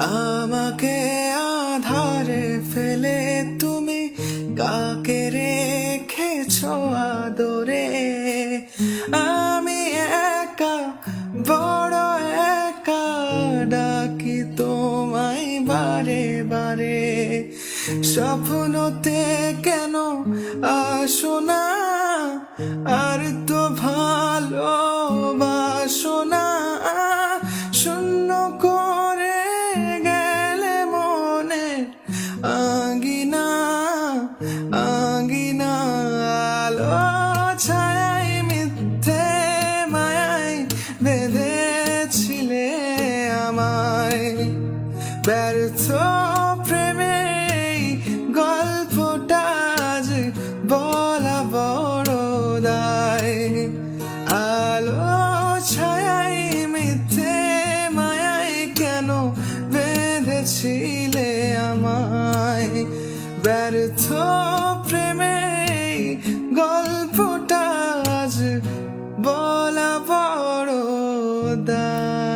আমাকে আধারে ফেলে তুমি কাকে রেখেছো আদরে? আমি একা, বড় একা, ডাকি তোমায় বারে বারে। স্বপ্নতে কেন আসো না আঙ্গিনা আঙ্গিনা, আলো ছায় মিথ্যে মায়ায় বেঁধেছিলে আমায়। ব্যর্থ প্রেমে গল্পটা বড় আলো মিথ্যে কেন ব্যর্থ প্রেমে গল্পটা আজ বলা বড় দায়।